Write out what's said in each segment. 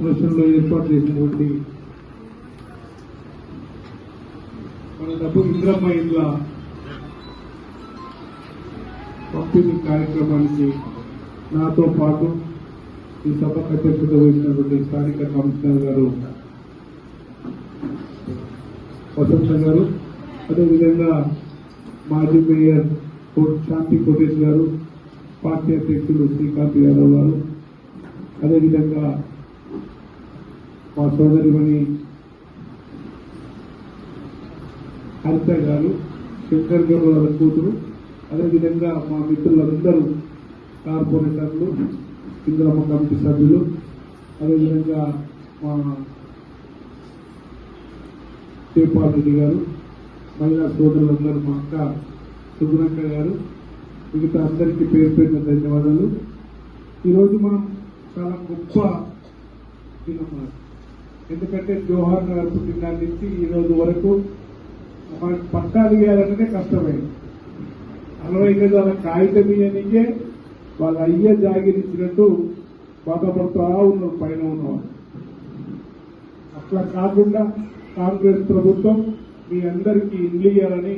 కార్పొరేషన్లో ఏర్పాటు చేసినటువంటి మన డబ్బు ఇంద్రమ్మ ఇండ్ల పంపిణీ కార్యక్రమానికి నాతో పాటు ఈ సభకు అధ్యక్షత వహించినటువంటి స్థానిక కమిషనర్ గారు వసంత గారు అదేవిధంగా మాజీ మేయర్ శాంతి కోటేష్ గారు పార్టీ అధ్యక్షులు శ్రీకాంత్ యాదవ్ గారు అదేవిధంగా మా సోదరుని హరిత గారు శంకర్ గారు వాళ్ళ కూతురు అదేవిధంగా మా మిత్రులందరూ కార్పొరేటర్లు ఇంద్రమ్మ కమిటీ సభ్యులు అదేవిధంగా మా జయపాల్ రెడ్డి గారు మహిళా సోదరులందరూ మా అక్క సుగుణక్క గారు మిగతా అందరికీ పేరు పేరున ధన్యవాదాలు. ఈరోజు మనం చాలా గొప్ప దినం ఎందుకంటే జోహార్ నగర్ పుట్టిన నుంచి ఈ రోజు వరకు మనకి పట్టాలు ఇవ్వాలంటే కష్టమైంది. అరవై గజాల కాగితం ఇయ్యనికే వాళ్ళ అయ్య జాగిరించినట్టు బాధపడుతూ ఉన్నారు పైన ఉన్నవాళ్ళు అట్లా కాకుండా కాంగ్రెస్ ప్రభుత్వం మీ అందరికీ ఇల్లు ఇవ్వాలని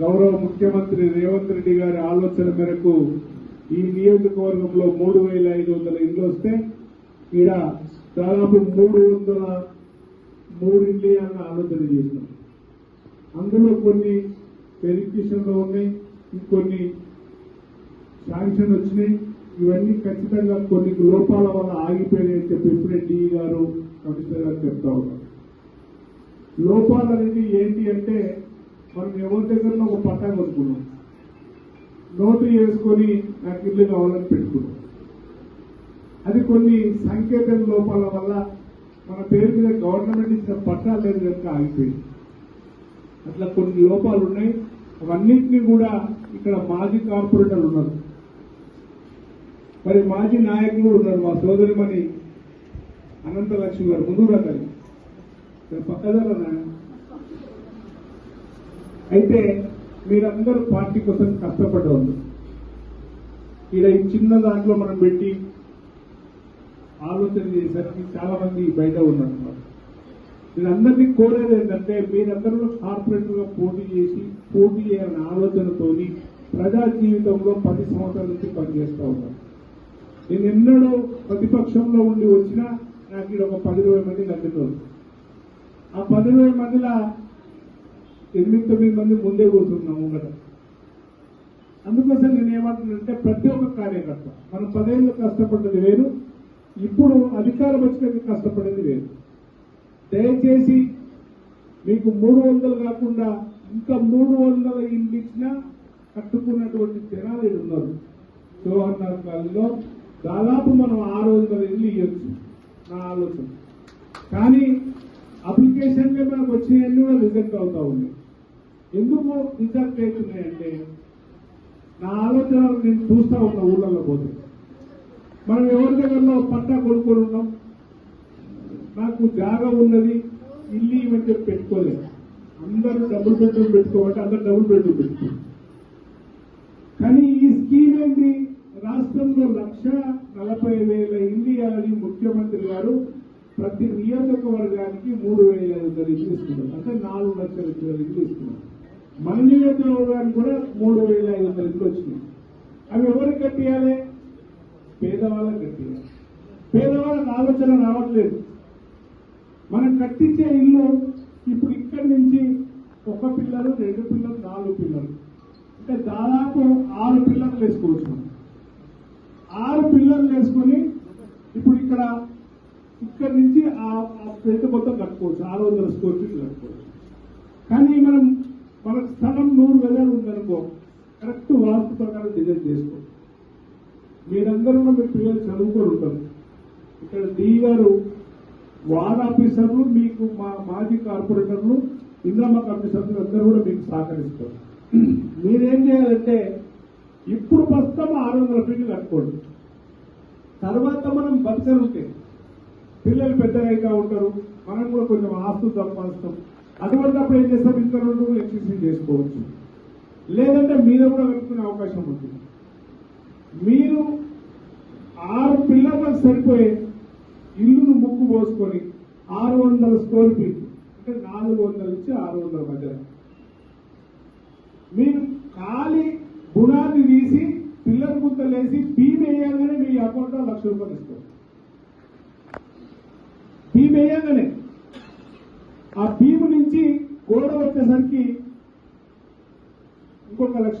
గౌరవ ముఖ్యమంత్రి రేవంత్ రెడ్డి గారి ఆలోచన మేరకు ఈ నియోజకవర్గంలో మూడు వేల ఐదు వందల ఇల్లు వస్తే ఈడ దాదాపు మూడు వందల మూడు అని ఆలోచన చేసినాం అందులో కొన్ని వెరిఫికేషన్లో ఉన్నాయి ఇంకొన్ని శాంక్షన్ వచ్చినాయి. ఇవన్నీ ఖచ్చితంగా కొన్ని లోపాల వల్ల ఆగిపోయినాయి అని చెప్పి ఇప్పుడే డిఈ గారు కమిషనర్ గారు చెప్తా ఉన్నారు. లోపాలు అనేది ఏంటి అంటే మనం ఎవరి దగ్గరలో ఒక పట్టా కొనుక్కున్నాం. నోటు వేసుకొని నాకు ఇల్లు కావాలని పెట్టుకున్నాం. అది కొన్ని సంకేతం లోపాల వల్ల మన పేరు మీద గవర్నమెంట్ ఇచ్చిన పట్టా లేదు కనుక ఆగిపోయింది. అట్లా కొన్ని లోపాలు ఉన్నాయి. అవన్నింటినీ కూడా ఇక్కడ మాజీ కార్పొరేటర్లు ఉన్నారు. మరి మాజీ నాయకులు ఉన్నారు. మా సోదరిమణి అనంతలక్ష్మి గారు ముందు రకాలి పక్కదల అయితే మీరందరూ పార్టీ కోసం కష్టపడ్డారు ఇలా ఈ చిన్న దాంట్లో మనం పెట్టి ఆలోచన చేసరికి చాలా మంది బయట ఉన్నారు నేను అందరినీ కోరేది ఏంటంటే మీరందరూ కార్పొరేటర్గా పోటీ చేసి పోటీ చేయాలనే ఆలోచనతోని ప్రజా జీవితంలో పది సంవత్సరాల నుంచి పనిచేస్తూ ఉన్నారు. నేను ఎన్నడూ ప్రతిపక్షంలో ఉండి వచ్చినా నాకు ఇక్కడ ఒక పది ఇరవై మంది కట్టుకోరు ఆ పది ఇరవై మందిలో ఎనిమిది తొమ్మిది మంది ముందే కూర్చున్నాం ఉండటం అందుకోసం నేను ఏమంటున్నానంటే ప్రతి ఒక్క కార్యకర్త మనం పదేళ్ళు కష్టపడ్డది వేరు ఇప్పుడు అధికారం వచ్చినందుకు కష్టపడేది వేరు దయచేసి మీకు మూడు వందలు కాకుండా ఇంకా మూడు వందల ఇల్లు ఇచ్చినా కట్టుకున్నటువంటి జనాలు ఉన్నారు. జవహర్ నగర్ కాలనీలో దాదాపు మనం ఆరు వందల ఇల్లు ఇవ్వచ్చు. నా ఆలోచన. కానీ అప్లికేషన్లే మనకు వచ్చినవన్నీ కూడా రిజెక్ట్ అవుతా ఉన్నాయి ఎందుకు రిజెక్ట్ అవుతున్నాయంటే నా ఆలోచన నేను చూస్తా ఉన్నా ఊళ్ళల్లో పోతే. మనం ఎవరి దగ్గరలో పట్టా కొనుక్కొని ఉన్నాం. నాకు జాగా ఉన్నది ఇల్లు ఇవ్వని చెప్పి పెట్టుకోలేదు. అందరూ డబుల్ బెడ్రూమ్ పెట్టుకోమంటే అందరు డబుల్ బెడ్రూమ్ పెట్టుకోవాలి కానీ ఈ స్కీమ్ ఏంటి రాష్ట్రంలో లక్ష నలభై వేల ఇల్లు ఇవ్వాలని ముఖ్యమంత్రి గారు ప్రతి నియోజకవర్గానికి మూడు వేల ఐదు వందల ఇల్లు ఇస్తున్నారు. అంటే నాలుగు లక్షల ఇల్లు ఇస్తున్నారు. మన నియోజకవర్గానికి కూడా మూడు వేల ఐదు వందల ఇల్లు వచ్చినాయి. అవి ఎవరు కట్టియాలి? పేదవాళ్ళకి కట్టియాలి పేదవాళ్ళకి ఆలోచన రావట్లేదు. మనం కట్టించే ఇల్లు ఇప్పుడు ఇక్కడి నుంచి ఒక పిల్లలు రెండు పిల్లలు నాలుగు పిల్లలు. అంటే దాదాపు ఆరు పిల్లలు వేసుకోవచ్చు ఆరు పిల్లలు వేసుకొని ఇప్పుడు ఇక్కడ ఇక్కడ నుంచి ఆ పెద్ద మొత్తం కట్టుకోవచ్చు. ఆరు వందల స్క్వేర్ ఫీట్లు కట్టుకోవచ్చు. కానీ మనం మనకు స్థలం నూరు గజాలు ఉందనుకో కరెక్ట్ వాస్తు ప్రకారం డిజైన్ చేసుకోవచ్చు. మీరందరూ కూడా మీ పిల్లలు చదువుకొని ఉంటారు. ఇక్కడ డి గారు వార్డ్ ఆఫీసర్లు మీకు మా మాజీ కార్పొరేటర్లు ఇంద్రమ్మ కమిటీ సభ్యులు అందరూ కూడా మీకు సహకరిస్తారు. మీరేం చేయాలంటే ఇప్పుడు ప్రస్తుతం ఆరు వందల ఫీట్లు కట్టుకోండి. తర్వాత మనం బతకనుంటే పిల్లలు పెద్దగా ఉంటారు మనం కూడా కొంచెం ఆస్తులు సంపాదిస్తాం. అటువంటిప్పుడు ఏం చేస్తాం? ఇంకా రెండు ఎక్సెసింగ్ చేసుకోవచ్చు. లేదంటే మీద కూడా కట్టుకునే అవకాశం ఉంటుంది. మీరు ఆరు పిల్లర్లకు సరిపోయే ఇల్లును ముక్కు పోసుకొని ఆరు వందల స్క్వేర్ ఫీట్ అంటే నాలుగు వందల నుంచి ఆరు వందల మధ్యలో. మీరు ఖాళీ గుణాన్ని తీసి పిల్లల గుంతలేసి బీమ్ వేయగానే మీ అకౌంట్లో లక్ష రూపాయలు ఇస్తారు. బీమ్ వేయగానే ఆ భీము నుంచి గోడ వచ్చేసరికి ఇంకొక లక్ష